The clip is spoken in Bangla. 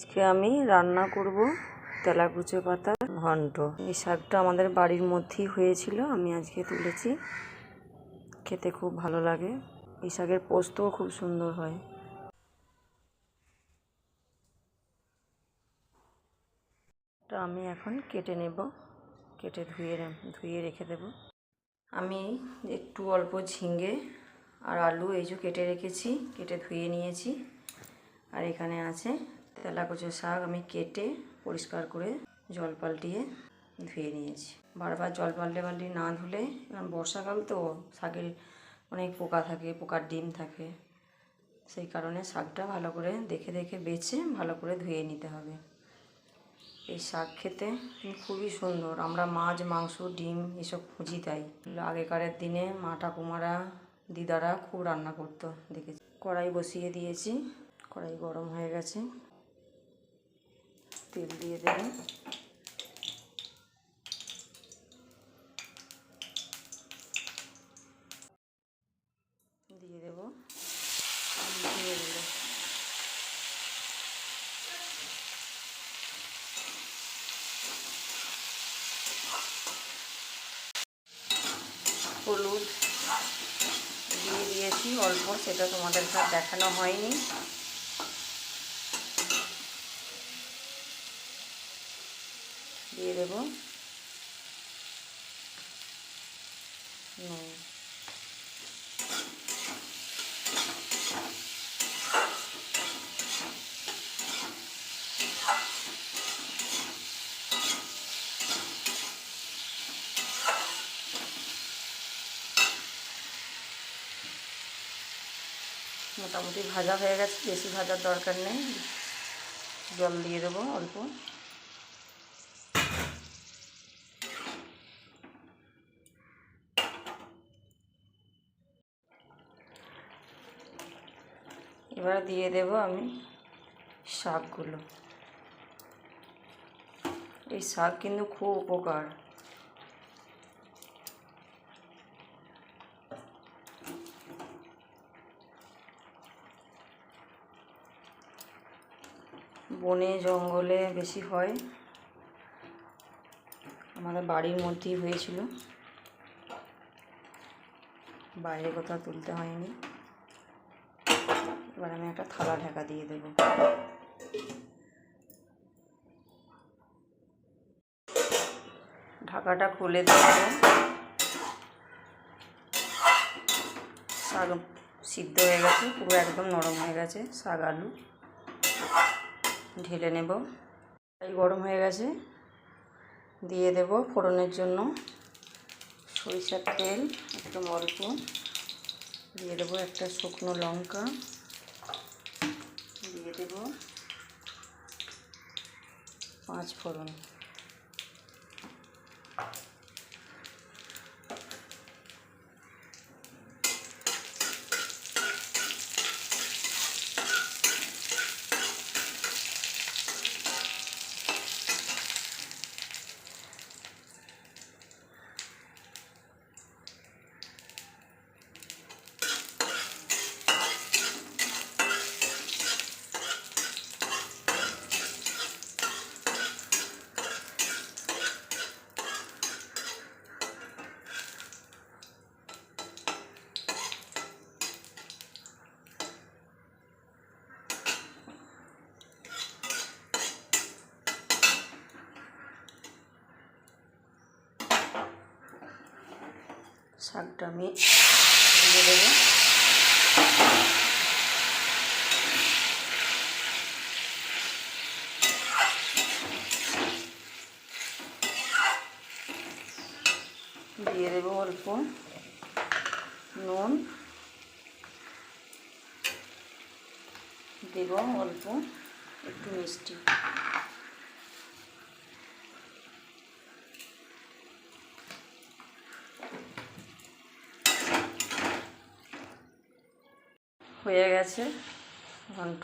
আজকে আমি রান্না করব তেলাকুচো পাতা ঘন্ট। এই শাকটা আমাদের বাড়ির মধ্যেই হয়েছিল, আমি আজকে তুলেছি। খেতে খুব ভালো লাগে। এই শাকের পোস্তও খুব সুন্দর হয়। আমি এখন কেটে নেব। কেটে ধুয়ে ধুয়ে রেখে দেব। আমি একটু অল্প ঝিঙে আর আলু এই যে কেটে রেখেছি, কেটে ধুয়ে নিয়েছি। আর এখানে আছে তেলাকুচো শাক আমি কেটে পরিষ্কার করে জল পাল্টিয়ে ধুয়ে নিয়েছি। বারবার জল পাল্টে পাল্টে না ধুলে, কারণ বর্ষাকাল তো, শাকের অনেক পোকা থাকে, পোকার ডিম থাকে। সেই কারণে শাকটা ভালো করে দেখে দেখে বেছে ভালো করে ধুয়ে নিতে হবে। এই শাক খেতে খুবই সুন্দর। আমরা মাছ, মাংস, ডিম এসব খুঁজি তাই। আগেকারের দিনে মা ঠাকুমারা, দিদারা খুব রান্না করতো, দেখেছি। কড়াই বসিয়ে দিয়েছি, কড়াই গরম হয়ে গেছে। তেল দিয়ে দেবো দিয়ে দিল হলুদ দিয়ে দিয়েছি অল্প সেটা তোমাদের আর দেখানো হয়নি। দিয়ে দেবো। মোটামুটি ভাজা হয়ে গেছে বেশি ভাজার দরকার নেই। জল দিয়ে দেবো অল্প। এবার দিয়ে দেব আমি শাকগুলো। এই শাক কিন্তু খুব উপকার। বনে, জঙ্গলে বেশি হয়। আমাদের বাড়ির মধ্যেই হয়েছিল। বাইরে কোথাও তুলতে হয়নি। এবার আমি একটা থালা ঢাকা দিয়ে দেব। ঢাকাটা খুলে দেব শাক সিদ্ধ হয়ে গেছে, পুরো একদম নরম হয়ে গেছে, শাক, আলু ঢেলে নেব। এই গরম হয়ে গেছে, দিয়ে দেব ফোড়নের জন্য। সরিষার তেল একদম অল্প, দিয়ে দেবো একটা শুকনো লঙ্কা। দিয়ে দেব। পাঁচ ফোড়ন। শাকটা আমি দিয়ে দেবো। দিয়ে দেবো অল্প নুন। দেব অল্প একটু মিষ্টি। হয়ে গেছে ঘন্ট।